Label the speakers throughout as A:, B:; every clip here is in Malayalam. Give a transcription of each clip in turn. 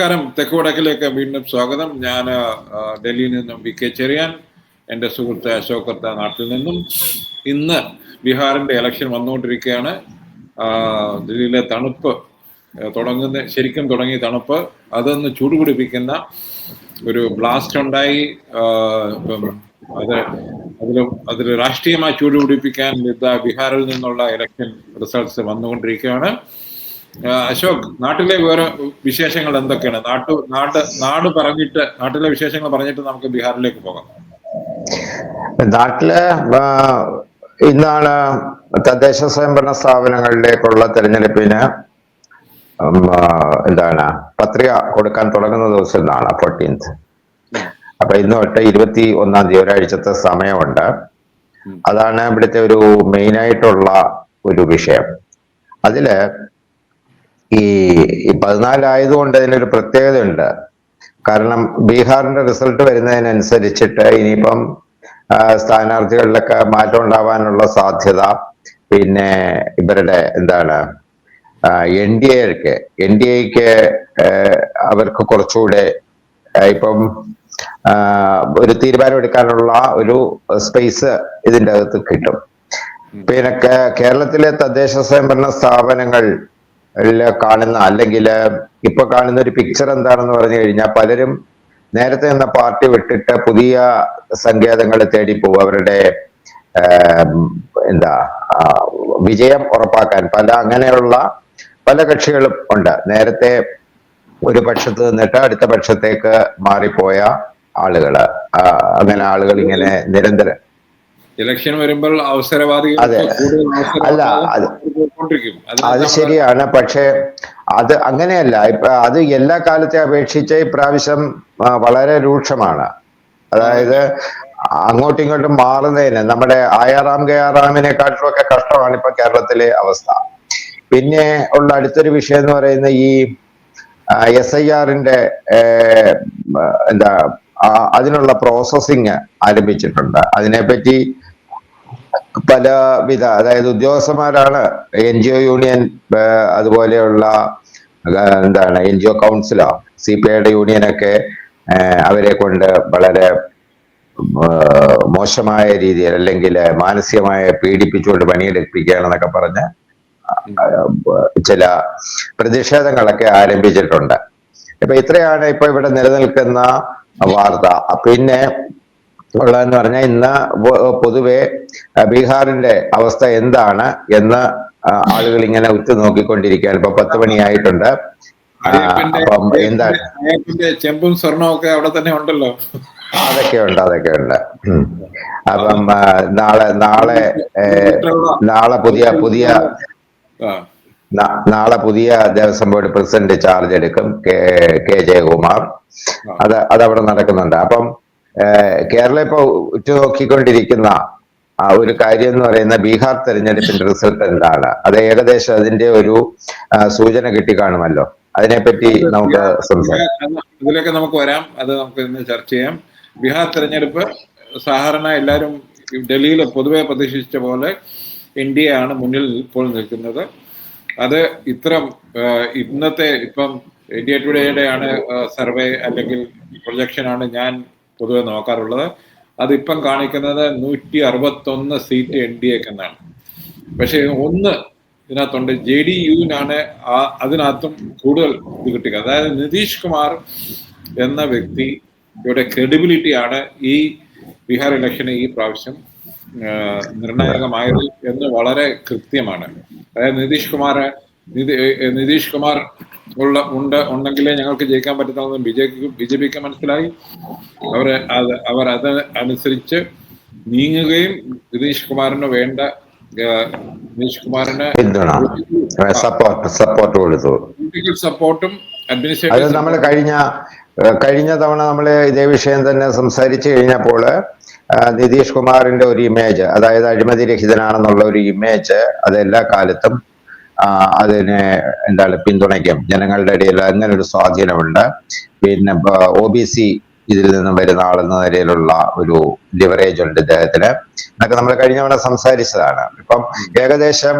A: നമസ്കാരം തെക്ക് വടക്കിലേക്ക് വീണ്ടും സ്വാഗതം ഞാൻ ഡൽഹിയിൽ നിന്നും വി കെ ചെറിയാൻ എൻ്റെ സുഹൃത്ത് അശോക് കർത്ത നാട്ടിൽ നിന്നും ഇന്ന് ബീഹാറിൻ്റെ ഇലക്ഷൻ വന്നുകൊണ്ടിരിക്കുകയാണ് ഡൽഹിയിലെ തണുപ്പ് തുടങ്ങുന്ന ശരിക്കും തുടങ്ങിയ തണുപ്പ് അതൊന്ന് ചൂടുപിടിപ്പിക്കുന്ന ഒരു ബ്ലാസ്റ്റ് ഉണ്ടായി അത് അതിൽ അതിൽ രാഷ്ട്രീയമായി ചൂടുപിടിപ്പിക്കാൻ ബിഹാറിൽ നിന്നുള്ള ഇലക്ഷൻ റിസൾട്ട്സ് വന്നുകൊണ്ടിരിക്കുകയാണ് അശോക് നാട്ടിലെ വേറെ വിശേഷങ്ങൾ എന്തൊക്കെയാണ് നാട്ടു നാട് നാട് പറഞ്ഞിട്ട് നാട്ടിലെ വിശേഷങ്ങൾ പറഞ്ഞിട്ട് നമുക്ക് ബീഹാറിലേക്ക് പോകാം
B: നാട്ടില് ഇന്നാണ് തദ്ദേശ സ്വയംഭരണ സ്ഥാപനങ്ങളിലേക്കുള്ള തെരഞ്ഞെടുപ്പിന് എന്താണ് പത്രിക കൊടുക്കാൻ തുടങ്ങുന്ന ദിവസം ഇന്നാണ് ഫോർട്ടീൻത്ത് അപ്പൊ ഇന്ന് തൊട്ട് ഇരുപത്തി ഒന്നാം തീയതി ഒരാഴ്ചത്തെ സമയമുണ്ട് അതാണ് ഇവിടുത്തെ ഒരു മെയിനായിട്ടുള്ള ഒരു വിഷയം അതില് ഈ പതിനാലായതുകൊണ്ട് അതിനൊരു പ്രത്യേകതയുണ്ട് കാരണം ബീഹാറിന്റെ റിസൾട്ട് വരുന്നതിനനുസരിച്ചിട്ട് ഇനിയിപ്പം സ്ഥാനാർത്ഥികളിലൊക്കെ മാറ്റം ഉണ്ടാവാനുള്ള സാധ്യത പിന്നെ ഇവരുടെ എന്താണ് എൻ ഡി എക്ക് എൻ ഡി എക്ക് അവർക്ക് കുറച്ചുകൂടെ ഇപ്പം ഒരു തീരുമാനം എടുക്കാനുള്ള ഒരു സ്പേസ് ഇതിൻ്റെ അകത്ത് കിട്ടും പിന്നെ കേരളത്തിലെ തദ്ദേശ സ്വയംഭരണ സ്ഥാപനങ്ങൾ കാണുന്ന അല്ലെങ്കിൽ ഇപ്പൊ കാണുന്ന ഒരു പിക്ചർ എന്താണെന്ന് പറഞ്ഞു കഴിഞ്ഞാൽ പലരും നേരത്തെ നിന്ന പാർട്ടി വിട്ടിട്ട് പുതിയ സങ്കേതങ്ങൾ തേടി പോകും അവരുടെ എന്താ വിജയം ഉറപ്പാക്കാൻ പല അങ്ങനെയുള്ള പല കക്ഷികളും ഉണ്ട് നേരത്തെ ഒരു പക്ഷത്ത് നിന്നിട്ട് അടുത്ത പക്ഷത്തേക്ക് മാറിപ്പോയ ആളുകള് അങ്ങനെ ആളുകൾ ഇങ്ങനെ നിരന്തരം
A: ഇലക്ഷൻ വരുമ്പോൾ അവസരവാദികൾ അല്ല
B: അത് ശരിയാണ് പക്ഷേ അത് അങ്ങനെയല്ല ഇപ്പൊ അത് എല്ലാ കാലത്തെ അപേക്ഷിച്ച് ഇപ്രാവശ്യം വളരെ രൂക്ഷമാണ് അതായത് അങ്ങോട്ടും ഇങ്ങോട്ടും മാറുന്നതിന് നമ്മുടെ ആയാറാം ഗയാറാമിനെക്കാട്ടിലും ഒക്കെ കഷ്ടമാണ് ഇപ്പൊ കേരളത്തിലെ അവസ്ഥ പിന്നെ ഉള്ള അടുത്തൊരു വിഷയം എന്ന് പറയുന്ന ഈ എസ് ഐ ആറിന്റെ എന്താ അതിനുള്ള പ്രോസസിങ് ആരംഭിച്ചിട്ടുണ്ട് അതിനെപ്പറ്റി വിധ അതായത് ഉദ്യോഗസ്ഥന്മാരാണ് എൻ ജി ഒ യൂണിയൻ അതുപോലെയുള്ള എന്താണ് എൻ ജി ഒ കൗൺസിലോ സി പി ഐയുടെ യൂണിയനൊക്കെ അവരെ കൊണ്ട് വളരെ മോശമായ രീതിയിൽ അല്ലെങ്കിൽ മാനസികമായ പീഡിപ്പിച്ചുകൊണ്ട് പണിയെടുപ്പിക്കുകയാണെന്നൊക്കെ പറഞ്ഞ് ചില പ്രതിഷേധങ്ങളൊക്കെ ആരംഭിച്ചിട്ടുണ്ട് ഇപ്പൊ ഇത്രയാണ് ഇപ്പൊ ഇവിടെ നിലനിൽക്കുന്ന വാർത്ത പിന്നെ ഉള്ളതെന്ന് പറഞ്ഞാൽ ഇന്ന് പൊതുവെ ബീഹാറിന്റെ അവസ്ഥ എന്താണ് എന്ന് ആളുകൾ ഇങ്ങനെ ഉറ്റു നോക്കിക്കൊണ്ടിരിക്കുകയാണ് ഇപ്പൊ പത്ത് മണിയായിട്ടുണ്ട് എന്താണ്
A: ചെമ്പും സ്വർണവും ഒക്കെ അവിടെ തന്നെ ഉണ്ടല്ലോ
B: അതൊക്കെ ഉണ്ട് അതൊക്കെ ഉണ്ട് അപ്പം നാളെ നാളെ നാളെ പുതിയ പുതിയ നാളെ പുതിയ ദേവസ്വം ബോർഡ് പ്രസിഡന്റ് ചാർജ് എടുക്കും കെ ജയകുമാർ അത് അതവിടെ നടക്കുന്നുണ്ട് അപ്പം കേരളം ഇപ്പോൾ ഉറ്റുനോക്കിക്കൊണ്ടിരിക്കുന്ന ഒരു കാര്യം എന്ന് പറയുന്ന ബീഹാർ തെരഞ്ഞെടുപ്പിന്റെ റിസൾട്ട് എന്താണ് അത് ഏകദേശം അതിന്റെ ഒരു സൂചന കിട്ടി കാണുമല്ലോ അതിനെപ്പറ്റി നമുക്ക് സംസാരിക്കാം
A: ഇതിലേക്ക് നമുക്ക് വരാം അത് നമുക്ക് ഇന്ന് ചർച്ച ചെയ്യാം ബീഹാർ തെരഞ്ഞെടുപ്പ് സാധാരണ എല്ലാവരും ഡൽഹിയിൽ പൊതുവെ പ്രതീക്ഷിച്ച പോലെ ഇന്ത്യയാണ് മുന്നിൽ ഇപ്പോൾ നിൽക്കുന്നത് അത് ഇത്ര ഇന്നത്തെ ഇപ്പം ഇന്ത്യ ടുഡേയുടെ ആണ് സർവേ അല്ലെങ്കിൽ പ്രൊജക്ഷനാണ് ഞാൻ പൊതുവെ നോക്കാറുള്ളത് അതിപ്പം കാണിക്കുന്നത് നൂറ്റി അറുപത്തൊന്ന് സീറ്റ് എൻ ഡി എക്ക് എന്നാണ് പക്ഷേ ഒന്ന് ഇതിനകത്തുണ്ട് ജെ ഡി യുവിനാണ് ആ അതിനകത്തും കൂടുതൽ ഇത് കിട്ടുക അതായത് നിതീഷ് കുമാർ എന്ന വ്യക്തി ഇവിടെ ക്രെഡിബിലിറ്റിയാണ് ഈ ബീഹാർ ഇലക്ഷന് ഈ പ്രാവശ്യം നിർണായകമായത് എന്ന് വളരെ കൃത്യമാണ് അതായത് നിതീഷ് കുമാർ നിതീഷ് കുമാർ ഉള്ള ഉണ്ട് ഉണ്ടെങ്കിലേ ഞങ്ങൾക്ക് ജയിക്കാൻ പറ്റത്തുള്ളതെന്ന് ബി ജെ ബി ജെ പിക്ക് മനസ്സിലായി അവർ അത് അവർ അത് അനുസരിച്ച് നീങ്ങുകയും നിതീഷ് കുമാറിന് വേണ്ട നിതീഷ് കുമാറിന്
B: സപ്പോർട്ട് കൊടുത്തു
A: സപ്പോർട്ടും അഡ്മിനിസ്ട്രേറ്റീവ് നമ്മൾ കഴിഞ്ഞ
B: കഴിഞ്ഞ തവണ നമ്മൾ ഇതേ വിഷയം തന്നെ സംസാരിച്ചു കഴിഞ്ഞപ്പോൾ നിതീഷ് കുമാറിന്റെ ഒരു ഇമേജ് അതായത് അഴിമതി രഹിതനാണെന്നുള്ള ഒരു ഇമേജ് അത് എല്ലാ കാലത്തും അതിനെ എന്താണ് പിന്തുണയ്ക്കും ജനങ്ങളുടെ ഇടയിൽ അങ്ങനെ ഒരു സ്വാധീനമുണ്ട് പിന്നെ ഒ ബി സി ഇതിൽ നിന്നും വരുന്ന ആളെന്ന നിലയിലുള്ള ഒരു ലിവറേജ് ഉണ്ട് ഇദ്ദേഹത്തിന് അതൊക്കെ നമ്മൾ കഴിഞ്ഞ തവണ സംസാരിച്ചതാണ് ഇപ്പം ഏകദേശം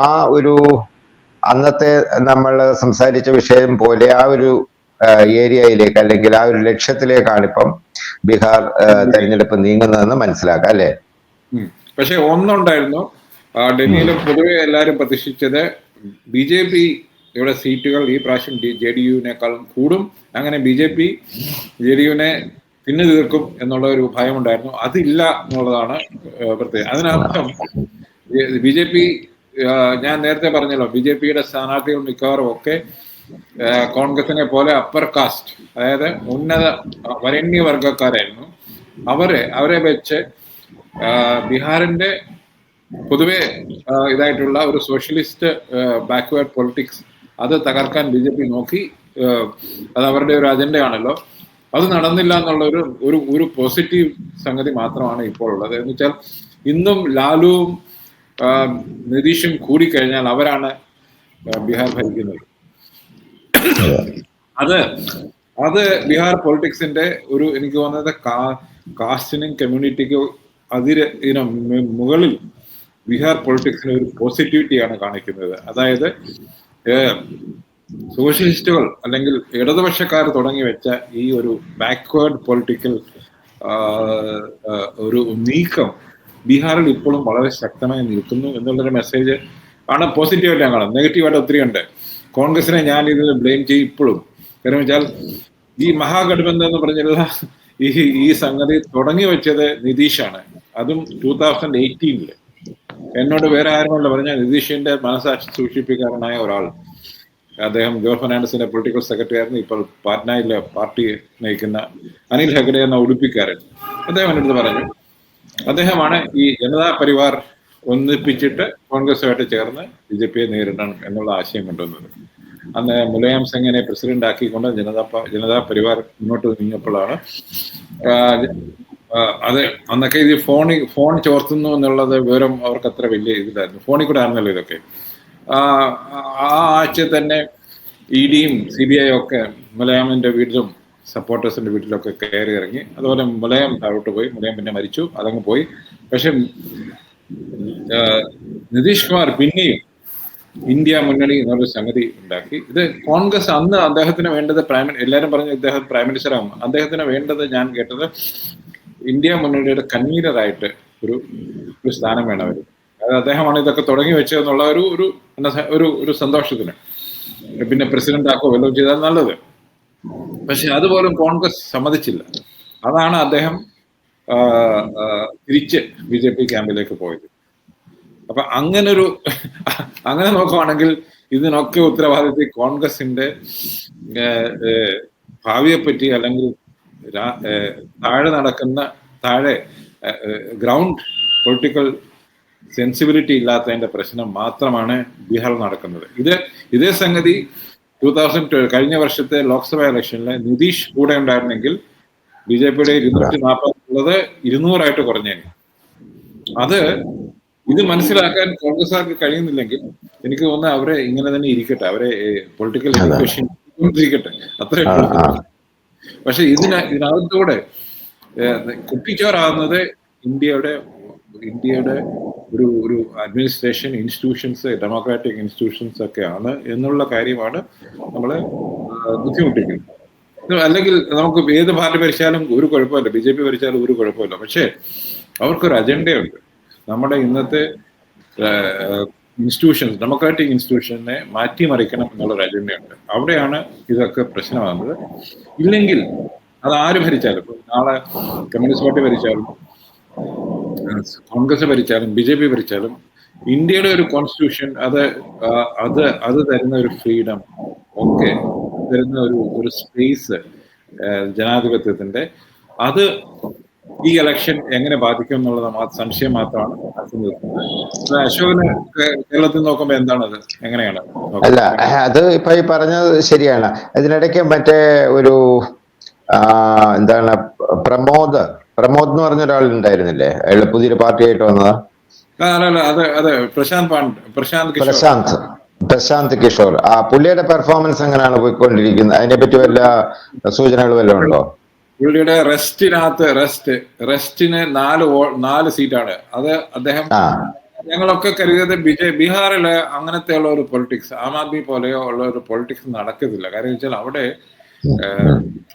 B: ആ ഒരു അന്നത്തെ നമ്മൾ സംസാരിച്ച വിഷയം പോലെ ആ ഒരു ഏരിയയിലേക്ക് അല്ലെങ്കിൽ ആ ഒരു ലക്ഷ്യത്തിലേക്കാണ് ഇപ്പം ബീഹാർ തെരഞ്ഞെടുപ്പ് നീങ്ങുന്നതെന്ന് മനസ്സിലാക്കാം അല്ലേ
A: പക്ഷെ ഒന്നുണ്ടായിരുന്നു ഡൽഹിയിൽ പൊതുവെ എല്ലാവരും പ്രതീക്ഷിച്ചത് ബി ജെ പി ഇവിടെ സീറ്റുകൾ ഈ പ്രാവശ്യം ജെ ഡി യുവിനേക്കാളും കൂടും അങ്ങനെ B J P J D യുവിനെ തിന്നു തീർക്കും എന്നുള്ള ഒരു ഭയമുണ്ടായിരുന്നു അതില്ല എന്നുള്ളതാണ് പ്രത്യേകം അതിനർത്ഥം ബി ജെ പി ഞാൻ നേരത്തെ പറഞ്ഞല്ലോ ബി ജെ പിയുടെ സ്ഥാനാർത്ഥികൾ മിക്കവാറും ഒക്കെ കോൺഗ്രസിനെ പോലെ അപ്പർ കാസ്റ്റ് അതായത് ഉന്നത വരണ്യ വർഗക്കാരായിരുന്നു അവരെ അവരെ വെച്ച് ബീഹാറിന്റെ പൊതുവെ ഇതായിട്ടുള്ള ഒരു സോഷ്യലിസ്റ്റ് ബാക്ക്വേർഡ് പൊളിറ്റിക്സ് അത് തകർക്കാൻ ബി ജെ പി നോക്കി അത് അവരുടെ ഒരു അജണ്ടയാണല്ലോ അത് നടന്നില്ല എന്നുള്ള ഒരു ഒരു ഒരു പോസിറ്റീവ് സംഗതി മാത്രമാണ് ഇപ്പോൾ ഉള്ളത് എന്ന് വെച്ചാൽ ഇന്നും ലാലുവും നിതീഷും കൂടിക്കഴിഞ്ഞാൽ അവരാണ് ബീഹാർ ഭരിക്കുന്നത് അത് അത് ബീഹാർ പൊളിറ്റിക്സിന്റെ ഒരു എനിക്ക് തോന്നുന്നത് കാസ്റ്റിനും കമ്മ്യൂണിറ്റിക്കും അതിര് മുകളിൽ ബീഹാർ പൊളിറ്റിക്സിന് ഒരു പോസിറ്റിവിറ്റിയാണ് കാണിക്കുന്നത് അതായത് സോഷ്യലിസ്റ്റുകൾ അല്ലെങ്കിൽ ഇടതുപക്ഷക്കാർ തുടങ്ങി വെച്ച ഈ ഒരു ബാക്ക്വേർഡ് പൊളിറ്റിക്കൽ ഒരു നീക്കം ബീഹാറിൽ ഇപ്പോഴും വളരെ ശക്തമായി നിൽക്കുന്നു എന്നുള്ളൊരു മെസ്സേജ് ആണ് പോസിറ്റീവായിട്ട് ഞാൻ കാണാം നെഗറ്റീവായിട്ട് ഒത്തിരി ഉണ്ട് കോൺഗ്രസിനെ ഞാൻ ഇതിൽ ബ്ലെയിം ചെയ്യും ഇപ്പോഴും കാരണം വെച്ചാൽ ഈ മഹാഗഠബന്ധം എന്ന് പറഞ്ഞുള്ള ഈ ഈ സംഗതി തുടങ്ങി വെച്ചത് നിതീഷാണ് അതും ടൂ തൗസൻഡ് എയ്റ്റീനില് എന്നോട് വേറെ ആരുമല്ല പറഞ്ഞാൽ നിതീഷിന്റെ മനസാക്ഷി സൂക്ഷിപ്പിക്കാരനായ ഒരാൾ അദ്ദേഹം ജോർ ഫെർണാണ്ടസിന്റെ പൊളിറ്റിക്കൽ സെക്രട്ടറി ആയിരുന്നു ഇപ്പോൾ പാറ്റ്നയിലെ പാർട്ടി നയിക്കുന്ന അനിൽ ഹെഗ്ഡെ എന്ന ഉടുപ്പിക്കാരൻ അദ്ദേഹം എന്നോട് പറഞ്ഞു അദ്ദേഹമാണ് ഈ ജനതാ പരിവാർ ഒന്നിപ്പിച്ചിട്ട് കോൺഗ്രസുമായിട്ട് ചേർന്ന് ബി ജെ പിയെ നേരിടണം എന്നുള്ള ആശയം കൊണ്ടുവന്നത് അന്ന് മുലയാം സിംഗിനെ പ്രസിഡന്റ് ആക്കിക്കൊണ്ട് ജനതാ ജനതാ പരിവാർ മുന്നോട്ട് നീങ്ങിയപ്പോഴാണ് അതെ അന്നൊക്കെ ഇത് ഫോണിൽ ഫോൺ ചോർത്തുന്നു എന്നുള്ളത് വിവരം അവർക്ക് അത്ര വലിയ ഇതിലായിരുന്നു ഫോണിൽ കൂടെ ആയിരുന്നല്ലോ ഇതൊക്കെ ആ ആഴ്ച തന്നെ ഇ ഡിയും സി ബി ഐ ഒക്കെ മുലയാമിന്റെ വീട്ടിലും സപ്പോർട്ടേഴ്സിന്റെ വീട്ടിലൊക്കെ കയറി ഇറങ്ങി അതുപോലെ മുലയം താഴോട്ട് പോയി മുലയം പിന്നെ മരിച്ചു അതങ്ങ് പോയി പക്ഷെ നിതീഷ് കുമാർ പിന്നെയും ഇന്ത്യ മുന്നണി എന്നൊരു സംഗതി ഉണ്ടാക്കി ഇത് കോൺഗ്രസ് അന്ന് അദ്ദേഹത്തിന് വേണ്ടത് പ്രൈം എല്ലാവരും പറഞ്ഞു ഇദ്ദേഹം പ്രൈം മിനിസ്റ്റർ ആകും അദ്ദേഹത്തിന് വേണ്ടത് ഞാൻ കേട്ടത് ഇന്ത്യ മുന്നണിയുടെ കൺവീനറായിട്ട് ഒരു ഒരു സ്ഥാനം വേണം അവർ അത് അദ്ദേഹമാണ് ഇതൊക്കെ തുടങ്ങി വെച്ചതെന്നുള്ള ഒരു ഒരു ഒരു ഒരു സന്തോഷത്തിന് പിന്നെ പ്രസിഡന്റ് ആക്കോ വല്ലതും ചെയ്താൽ നല്ലത് പക്ഷെ അതുപോലും കോൺഗ്രസ് സമ്മതിച്ചില്ല അതാണ് അദ്ദേഹം തിരിച്ച് ബി ജെ പി ക്യാമ്പിലേക്ക് പോയത് അപ്പൊ അങ്ങനൊരു അങ്ങനെ നോക്കുവാണെങ്കിൽ ഇതിനൊക്കെ ഉത്തരവാദിത്വം കോൺഗ്രസിന്റെ ഭാവിയെ പറ്റി അല്ലെങ്കിൽ താഴെ നടക്കുന്ന താഴെ ഗ്രൗണ്ട് പൊളിറ്റിക്കൽ സെൻസിബിലിറ്റി ഇല്ലാത്തതിൻ്റെ പ്രശ്നം മാത്രമാണ് ബീഹാറിൽ നടക്കുന്നത് ഇത് ഇതേ സംഗതി ടു തൗസൻഡ് ട്വൽവ് കഴിഞ്ഞ വർഷത്തെ ലോക്സഭാ ഇലക്ഷനിൽ നിതീഷ് കൂടെ ഉണ്ടായിരുന്നെങ്കിൽ ബി ജെ പിയുടെ ഇരുന്നൂറ്റി നാൽപ്പത് ഇരുന്നൂറായിട്ട് കുറഞ്ഞേനെ അത് ഇത് മനസ്സിലാക്കാൻ കോൺഗ്രസ്സുകാർക്ക് കഴിയുന്നില്ലെങ്കിൽ എനിക്ക് തോന്നുന്നത് അവരെ ഇങ്ങനെ തന്നെ ഇരിക്കട്ടെ അവരെ പൊളിറ്റിക്കൽ എഡ്യൂക്കേഷൻ ഇരിക്കട്ടെ അത്രയും പക്ഷെ ഇതിന് ഇതിനകത്തൂടെ കുട്ടിച്ചോറാകുന്നത് ഇന്ത്യയുടെ ഇന്ത്യയുടെ ഒരു ഒരു അഡ്മിനിസ്ട്രേഷൻ ഇൻസ്റ്റിറ്റ്യൂഷൻസ് ഡെമോക്രാറ്റിക് ഇൻസ്റ്റിറ്റ്യൂഷൻസ് ഒക്കെ ആണ് എന്നുള്ള കാര്യമാണ് നമ്മളെ ബുദ്ധിമുട്ടിക്കുന്നത് അല്ലെങ്കിൽ നമുക്ക് ഏത് പാർട്ടി ഭരിച്ചാലും ഒരു കുഴപ്പമില്ല ബി ജെ പി ഭരിച്ചാലും ഒരു കുഴപ്പമില്ല പക്ഷേ അവർക്കൊരു അജണ്ടയുണ്ട് നമ്മുടെ ഇന്നത്തെ ഇൻസ്റ്റിറ്റ്യൂഷൻസ് ഡെമോക്രാറ്റിക് ഇൻസ്റ്റിറ്റ്യൂഷനെ മാറ്റിമറിക്കണം എന്നുള്ളൊരു അജണ്ടയുണ്ട് അവിടെയാണ് ഇതൊക്കെ പ്രശ്നമാകുന്നത് ഇല്ലെങ്കിൽ അത് ആര് ഭരിച്ചാലും നാളെ കമ്മ്യൂണിസ്റ്റ് പാർട്ടി ഭരിച്ചാലും കോൺഗ്രസ് ഭരിച്ചാലും ബി ജെ പി ഭരിച്ചാലും ഇന്ത്യയുടെ ഒരു കോൺസ്റ്റിറ്റ്യൂഷൻ അത് അത് അത് തരുന്ന ഒരു ഫ്രീഡം ഒക്കെ തരുന്ന ഒരു ഒരു സ്പേസ് ജനാധിപത്യത്തിന്റെ അത് ഈ ഇലക്ഷൻ എങ്ങനെ ബാധിക്കും എന്നുള്ളത് സംശയം മാത്രമാണ് അശോകന് കേരളത്തിൽ നോക്കുമ്പോൾ എന്താണത് എങ്ങനെയാണ് അല്ല
B: അത് ഇപ്പൊ ഈ പറഞ്ഞത് ശരിയാണ് അതിനിടയ്ക്ക് മറ്റേ ഒരു എന്താണ് പ്രമോദ് പ്രമോദ് എന്ന് പറഞ്ഞ ഒരാളുണ്ടായിരുന്നില്ലേ പുതിയ പുതിയൊരു പാർട്ടിയായിട്ട് വന്നത് പ്രശാന്ത് പ്രശാന്ത് പ്രശാന്ത് കിഷോർ ആ പുള്ളിയുടെ പെർഫോമൻസ് എങ്ങനെയാണ് പോയിക്കൊണ്ടിരിക്കുന്നത് പറ്റി വല്ല സൂചനകൾ വല്ലതും ഉണ്ടോ
A: പുള്ളിയുടെ റെസ്റ്റിനകത്ത് റെസ്റ്റ് റെസ്റ്റിന് നാല് നാല് സീറ്റാണ് അത് അദ്ദേഹം ഞങ്ങളൊക്കെ കരുതിയത് ബിജെ ബീഹാറില് അങ്ങനത്തെ ഉള്ള ഒരു പൊളിറ്റിക്സ് ആം ആദ്മി പോലെയോ ഉള്ള ഒരു പൊളിറ്റിക്സ് നടക്കത്തില്ല കാര്യം വെച്ചാൽ അവിടെ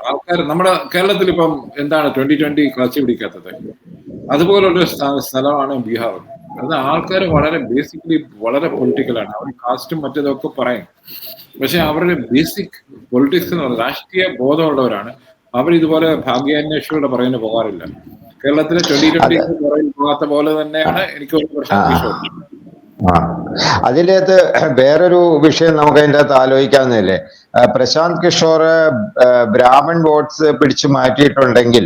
A: ആൾക്കാർ നമ്മുടെ കേരളത്തിൽ ഇപ്പം എന്താണ് ട്വന്റി ട്വന്റി ക്ലച്ച് പിടിക്കാത്തത് അതുപോലൊരു സ്ഥലമാണ് ബീഹാർ അത് ആൾക്കാർ വളരെ ബേസിക്കലി വളരെ പൊളിറ്റിക്കലാണ് അവർ കാസ്റ്റും മറ്റേതൊക്കെ പറയും പക്ഷെ അവരുടെ ബേസിക് പൊളിറ്റിക്സ് എന്ന് പറയുന്നത് രാഷ്ട്രീയ ബോധമുള്ളവരാണ് ഇതുപോലെ ഭാഗ്യാന്വേഷികളുടെ പറയുന്ന പോകാറില്ല കേരളത്തിലെ ട്വന്റി ട്വന്റി പോകാത്ത പോലെ തന്നെയാണ് എനിക്ക്
B: ആ അതിൻ്റെ അകത്ത് വേറൊരു വിഷയം നമുക്ക് അതിൻ്റെ അകത്ത് ആലോചിക്കാവുന്നതല്ലേ പ്രശാന്ത് കിഷോർ ബ്രാഹ്മൺ വോട്ട്സ് പിടിച്ചു മാറ്റിയിട്ടുണ്ടെങ്കിൽ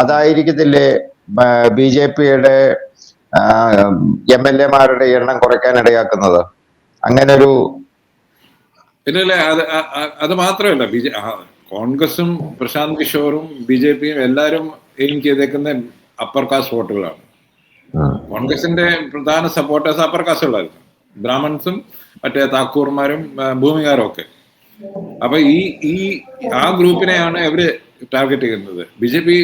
B: അതായിരിക്കത്തില്ലേ ബി ജെ പിയുടെ എം എൽ എമാരുടെ എണ്ണം കുറയ്ക്കാൻ ഇടയാക്കുന്നത് അങ്ങനെ ഒരു പിന്നെ അത്
A: അത് മാത്രമല്ല ബി ജെ കോൺഗ്രസും പ്രശാന്ത് കിഷോറും ബി ജെ പിയും എല്ലാവരും എയിം ചെയ്തേക്കുന്ന അപ്പർ കാസ്റ്റ് വോട്ടുകളാണ് കോൺഗ്രസിന്റെ പ്രധാന സപ്പോർട്ടേഴ്സ് അപ്പർ കാസ്റ്റുകളായിരുന്നു ബ്രാഹ്മൺസും മറ്റേ താക്കൂർമാരും ഭൂമികാരും ഒക്കെ അപ്പൊ ഈ ഈ ആ ഗ്രൂപ്പിനെയാണ് അവര് ടാർഗറ്റ് ചെയ്യുന്നത് B J P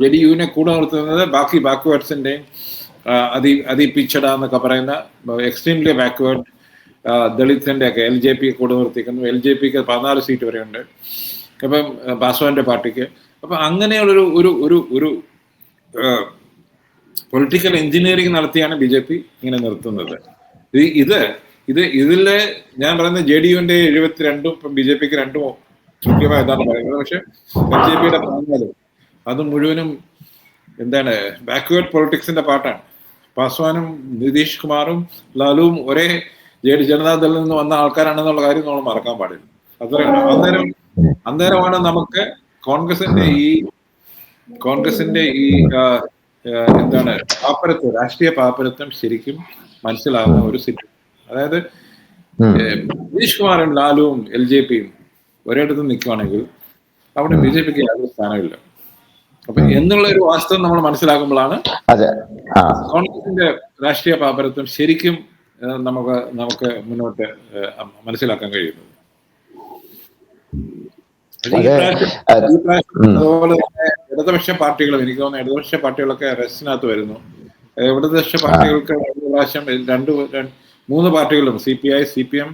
A: J D യുവിനെ കൂടെ നിർത്തുന്നത് ബാക്കി ബാക്ക്വേർഡ്സിന്റെയും അതി അതി പിച്ചട എന്നൊക്കെ പറയുന്ന എക്സ്ട്രീംലി ബാക്ക്വേർഡ് ദളിത്തിന്റെ ഒക്കെ എൽ ജെ പി കൂടെ നിർത്തിക്കുന്നു എൽ ജെ പിക്ക് പതിനാല് സീറ്റ് വരെയുണ്ട് ഇപ്പം പാസ്വാന്റെ പാർട്ടിക്ക് അപ്പൊ അങ്ങനെയുള്ളൊരു ഒരു ഒരു ഒരു പൊളിറ്റിക്കൽ എഞ്ചിനീയറിംഗ് നടത്തിയാണ് ബി ജെ പി ഇങ്ങനെ നിർത്തുന്നത് ഇത് ഇത് ഇതിലെ ഞാൻ പറയുന്ന ജെ ഡി യുവിന്റെ എഴുപത്തിരണ്ടും ഇപ്പം ബി ജെ പിക്ക് രണ്ടും കൃത്യമായ എന്താണ് പറയുന്നത് പക്ഷെ ബി ജെ പിയുടെ പറഞ്ഞത് അത് മുഴുവനും എന്താണ് ബാക്ക്വേർഡ് പൊളിറ്റിക്സിന്റെ പാട്ടാണ് പാസ്വാനും നിതീഷ് കുമാറും ലാലുവും ഒരേ ജെ ഡി ജനതാദളിൽ നിന്ന് വന്ന ആൾക്കാരാണെന്നുള്ള കാര്യം നമ്മൾ മറക്കാൻ പാടില്ല അത്രയാണ് അന്നേരം അന്നേരമാണ് നമുക്ക് കോൺഗ്രസിന്റെ ഈ കോൺഗ്രസിന്റെ ഈ എന്താണ് പാപ്പരത്വം രാഷ്ട്രീയ പാപ്പരത്വം ശരിക്കും മനസ്സിലാകുന്ന ഒരു സിറ്റുവേഷൻ അതായത് നിതീഷ് കുമാറും ലാലുവും എൽ ജെ പിയും ഒരേടത്ത് നിൽക്കുവാണെങ്കിൽ അവിടെ ബി ജെ പിക്ക് യാതൊരു സ്ഥാനമില്ല അപ്പൊ എന്നുള്ള ഒരു വാസ്തവം നമ്മൾ മനസ്സിലാക്കുമ്പോഴാണ് കോൺഗ്രസിന്റെ രാഷ്ട്രീയ പാപ്പരത്വം ശരിക്കും നമുക്ക് നമുക്ക് മുന്നോട്ട് മനസ്സിലാക്കാൻ കഴിയുന്നത് ഇടതുപക്ഷ പാർട്ടികളും എനിക്ക് തോന്നുന്നു ഇടതുപക്ഷ പാർട്ടികളൊക്കെ റെസ്റ്റിനകത്ത് വരുന്നു ഇടതുപക്ഷ പാർട്ടികൾക്ക് പ്രാവശ്യം രണ്ട് മൂന്ന് പാർട്ടികളും C P I C P M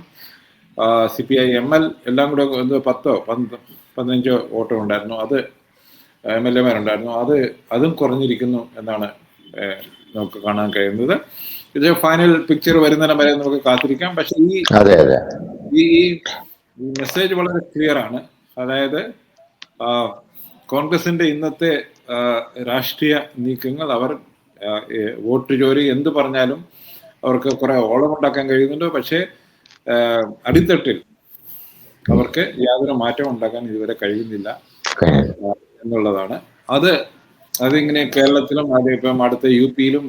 A: C P I M L എല്ലാം കൂടെ എന്ത് പത്തോ പതിനഞ്ചോ വോട്ടോ ഉണ്ടായിരുന്നു അത് എം എൽ എമാരുണ്ടായിരുന്നു അത് അതും കുറഞ്ഞിരിക്കുന്നു എന്നാണ് നമുക്ക് കാണാൻ കഴിയുന്നത് ഇത് ഫൈനൽ പിക്ചർ വരുന്നതിന് വരെ നമുക്ക് കാത്തിരിക്കാം പക്ഷെ ഈ ഈ മെസ്സേജ് വളരെ ക്ലിയർ ആണ് അതായത് കോൺഗ്രസിന്റെ ഇന്നത്തെ രാഷ്ട്രീയ നീക്കങ്ങൾ അവർ വോട്ട് ജോലി എന്ത് പറഞ്ഞാലും അവർക്ക് കുറെ ഉണ്ടാക്കാൻ കഴിയുന്നുണ്ട് പക്ഷേ അടിത്തട്ടിൽ അവർക്ക് യാതൊരു മാറ്റം ഉണ്ടാക്കാൻ ഇതുവരെ കഴിയുന്നില്ല എന്നുള്ളതാണ് അത് അതിങ്ങനെ കേരളത്തിലും അത് ഇപ്പം അടുത്ത യു പിയിലും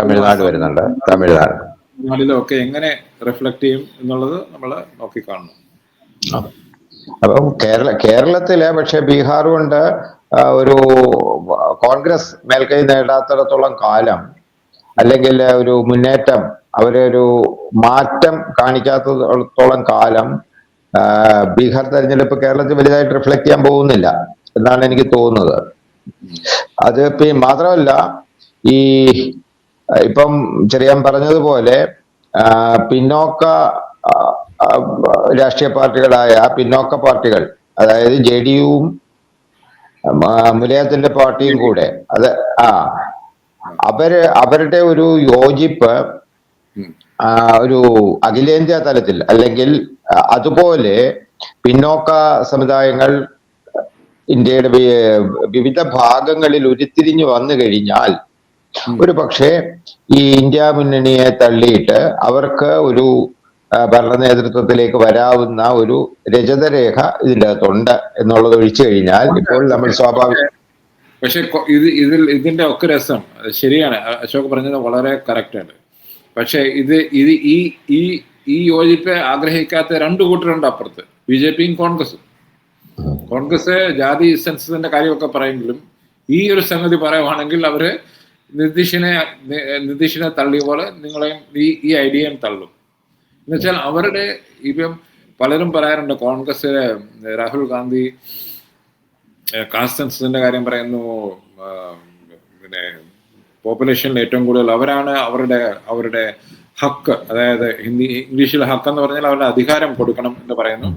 B: തമിഴ്നാട് വരുന്നുണ്ട് തമിഴ്നാട്
A: തമിഴ്നാടിലും ഒക്കെ എങ്ങനെ റിഫ്ലക്ട് ചെയ്യും എന്നുള്ളത് നമ്മൾ നോക്കിക്കാണുന്നു
B: അപ്പം കേരള കേരളത്തില് പക്ഷെ ബീഹാർ ഉണ്ട് ഒരു കോൺഗ്രസ് മേൽക്കൈ നേടാത്തിടത്തോളം കാലം അല്ലെങ്കിൽ ഒരു മുന്നേറ്റം അവരൊരു മാറ്റം കാണിക്കാത്തോളം കാലം ബീഹാർ തെരഞ്ഞെടുപ്പ് കേരളത്തിൽ വലുതായിട്ട് റിഫ്ലക്ട് ചെയ്യാൻ പോകുന്നില്ല എന്നാണ് എനിക്ക് തോന്നുന്നത് അത് മാത്രമല്ല ഈ ഇപ്പം ചെറിയാൻ പറഞ്ഞതുപോലെ പിന്നോക്ക രാഷ്ട്രീയ പാർട്ടികളായ പിന്നോക്ക പാർട്ടികൾ അതായത് ജെ ഡി യുവും മുലയത്തിന്റെ പാർട്ടിയും കൂടെ അത് ആ അവര് അവരുടെ ഒരു യോജിപ്പ് ഒരു അഖിലേന്ത്യാ തലത്തിൽ അല്ലെങ്കിൽ അതുപോലെ പിന്നോക്ക സമുദായങ്ങൾ ഇന്ത്യയുടെ വിവിധ ഭാഗങ്ങളിൽ ഉരുത്തിരിഞ്ഞു വന്നു കഴിഞ്ഞാൽ ഒരു പക്ഷേ ഈ ഇന്ത്യ മുന്നണിയെ തള്ളിയിട്ട് അവർക്ക് ഒരു ഭരണ നേതൃത്വത്തിലേക്ക് വരാവുന്ന ഒരു രചതരേഖ ഇതിൻ്റെ അകത്തുണ്ട് എന്നുള്ളത് ഒഴിച്ചു കഴിഞ്ഞാൽ ഇപ്പോൾ നമ്മൾ സ്വാഭാവിക
A: പക്ഷെ ഇത് ഇതിൽ ഇതിന്റെ ഒക്കെ രസം ശരിയാണ് അശോക് പറഞ്ഞത് വളരെ ആണ് പക്ഷെ ഇത് ഇത് ഈ ഈ ഈ യോജിപ്പ് ആഗ്രഹിക്കാത്ത രണ്ടു കൂട്ടരുണ്ട് അപ്പുറത്ത് ബി ജെ പിയും കോൺഗ്രസും കോൺഗ്രസ് ജാതി സെൻസസിന്റെ കാര്യമൊക്കെ പറയുമെങ്കിലും ഈ ഒരു സംഗതി പറയുവാണെങ്കിൽ അവര് നിതീഷിനെ നിതീഷിനെ തള്ളിയ പോലെ നിങ്ങളെയും ഈ ഈ ഐഡിയയും തള്ളും എന്നുവെച്ചാൽ അവരുടെ ഇപ്പം പലരും പറയാറുണ്ട് കോൺഗ്രസിലെ രാഹുൽ ഗാന്ധി കാൺസ്റ്റൻസിന്റെ കാര്യം പറയുന്നു പിന്നെ പോപ്പുലേഷനിൽ ഏറ്റവും കൂടുതൽ അവരാണ് അവരുടെ അവരുടെ ഹക്ക് അതായത് ഹിന്ദി ഇംഗ്ലീഷിൽ ഹക്ക് എന്ന് പറഞ്ഞാൽ അവരുടെ അധികാരം കൊടുക്കണം എന്ന് പറയുന്നു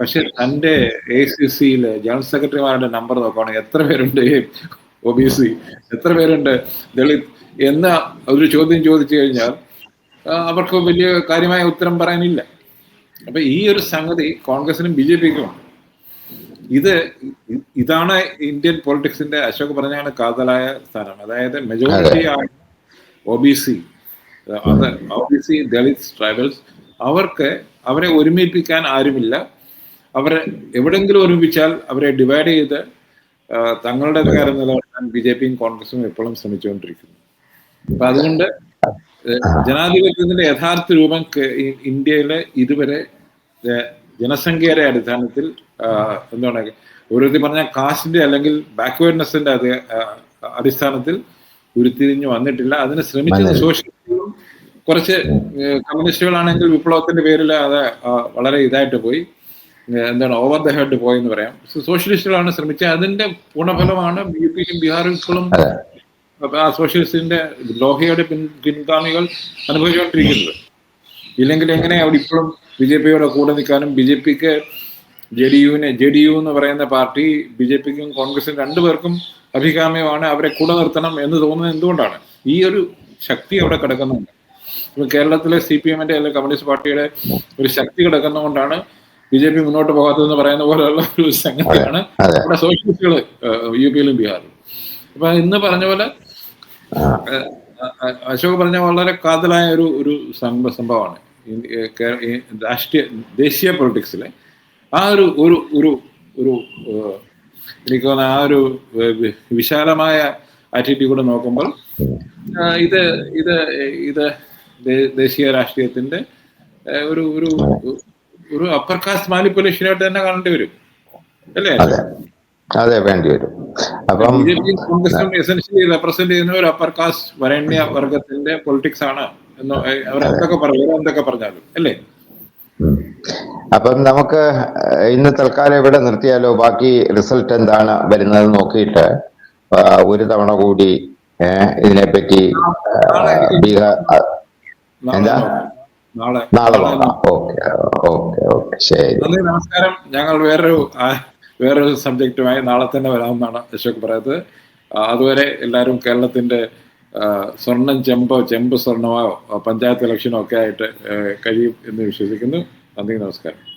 A: പക്ഷെ തന്റെ എ സി സിയിൽ ജനറൽ സെക്രട്ടറിമാരുടെ നമ്പർ നോക്കുകയാണെങ്കിൽ എത്ര പേരുണ്ട് ഒ ബി സി എത്ര പേരുണ്ട് ദളിത് എന്ന ഒരു ചോദ്യം ചോദിച്ചു കഴിഞ്ഞാൽ അവർക്ക് വലിയ കാര്യമായ ഉത്തരം പറയാനില്ല അപ്പൊ ഈ ഒരു സംഗതി കോൺഗ്രസിനും ബി ജെ പിക്കുമാണ് ഇത് ഇതാണ് ഇന്ത്യൻ പൊളിറ്റിക്സിന്റെ അശോക് പറഞ്ഞാണ് കാതലായ സ്ഥാനം അതായത് മെജോറിറ്റി ആണ് ഒ ബി സി അത് O B C Dalit tribals അവർക്ക് അവരെ ഒരുമിപ്പിക്കാൻ ആരുമില്ല അവരെ എവിടെങ്കിലും ഒരുമിപ്പിച്ചാൽ അവരെ ഡിവൈഡ് ചെയ്ത് തങ്ങളുടെ കാര്യം നിലനിർത്താൻ ബി ജെ പിയും കോൺഗ്രസും എപ്പോഴും ശ്രമിച്ചുകൊണ്ടിരിക്കുന്നു അപ്പൊ അതുകൊണ്ട് ജനാധിപത്യത്തിന്റെ യഥാർത്ഥ രൂപം ഇന്ത്യയിലെ ഇതുവരെ ജനസംഖ്യയുടെ അടിസ്ഥാനത്തിൽ എന്താണ് ഓരോരുത്തർ പറഞ്ഞ കാസ്റ്റിന്റെ അല്ലെങ്കിൽ ബാക്ക്വേർഡ്നെസിന്റെ അത് അടിസ്ഥാനത്തിൽ ഉരുത്തിരിഞ്ഞു വന്നിട്ടില്ല അതിന് ശ്രമിച്ചത് സോഷ്യലിസ്റ്റുകളും കുറച്ച് കമ്മ്യൂണിസ്റ്റുകളാണെങ്കിൽ വിപ്ലവത്തിന്റെ പേരിൽ അത് വളരെ ഇതായിട്ട് പോയി എന്താണ് ഓവർ ദ ഹെഡ് പോയെന്ന് പറയാം സോഷ്യലിസ്റ്റുകളാണ് ശ്രമിച്ചത് അതിന്റെ ഗുണഫലമാണ് യു പിയും ബീഹാറിലും ആ സോഷ്യലിസ്റ്റിന്റെ ലോഹയുടെ പിൻ പിൻഗാമികൾ അനുഭവിച്ചുകൊണ്ടിരിക്കുന്നത് ഇല്ലെങ്കിൽ എങ്ങനെ അവിടെ ഇപ്പോഴും ബി ജെ പിയുടെ കൂടെ നിൽക്കാനും ബി ജെ പിക്ക് ജെ ഡി യുവിനെ ജെ ഡി യു എന്ന് പറയുന്ന പാർട്ടി ബി ജെ പിക്കും കോൺഗ്രസിനും രണ്ടുപേർക്കും അഭികാമ്യമാണ് അവരെ കൂടെ നിർത്തണം എന്ന് തോന്നുന്നത് എന്തുകൊണ്ടാണ് ഈ ഒരു ശക്തി അവിടെ കിടക്കുന്നുണ്ട് ഇപ്പം കേരളത്തിലെ സി പി എമ്മിന്റെ അല്ലെങ്കിൽ കമ്മ്യൂണിസ്റ്റ് പാർട്ടിയുടെ ഒരു ശക്തി കിടക്കുന്നതുകൊണ്ടാണ് ബി ജെ പി മുന്നോട്ട് പോകാത്തതെന്ന് പറയുന്ന പോലെയുള്ള ഒരു സംഗതിയാണ് നമ്മുടെ സോഷ്യലിസ്റ്റുകൾ യു പിയിലും ബീഹാറിലും അപ്പൊ ഇന്ന് പറഞ്ഞ പോലെ അശോക് പറഞ്ഞ വളരെ കാതലായ ഒരു ഒരു സംഭവമാണ് രാഷ്ട്രീയ ദേശീയ പൊളിറ്റിക്സിലെ ആ ഒരു ഒരു ഒരു ഒരു എനിക്ക് തോന്നുന്ന ആ ഒരു വിശാലമായ ആറ്റിറ്റ്യൂഡ് നോക്കുമ്പോൾ ഇത് ഇത് ഇത് ദേശീയ രാഷ്ട്രീയത്തിന്റെ ഒരു ഒരു ഒരു അപ്പർ കാസ്റ്റ് മാനിപ്പുലേഷനായിട്ട് തന്നെ കാണേണ്ടി വരും അല്ലേ
B: അതെ വേണ്ടി വരും അപ്പം
A: റെപ്രസെന്റ് ചെയ്യുന്ന ഒരു അപ്പർ കാസ്റ്റ് വരേണ്യ പൊളിറ്റിക്സ് ആണ് പറഞ്ഞാലും അല്ലേ
B: അപ്പം നമുക്ക് ഇന്ന് തൽക്കാലം ഇവിടെ നിർത്തിയാലോ ബാക്കി റിസൾട്ട് എന്താണ് വരുന്നത് നോക്കിയിട്ട് ഒരു തവണ കൂടി ഇതിനെപ്പറ്റി ബീഹാർ എന്താ നാളെ ഓക്കെ ഓക്കെ ഓക്കെ ശരി നമസ്കാരം
A: ഞങ്ങൾ വേറൊരു വേറൊരു സബ്ജക്റ്റുമായി നാളെ തന്നെ വരാമെന്നാണ് അശോക് പറയുന്നത് അതുവരെ എല്ലാവരും കേരളത്തിൻ്റെ സ്വർണം ചെമ്പോ ചെമ്പ് സ്വർണമോ പഞ്ചായത്ത് ഇലക്ഷനോ ഒക്കെ ആയിട്ട് കഴിയും എന്ന് വിശ്വസിക്കുന്നു നന്ദി നമസ്കാരം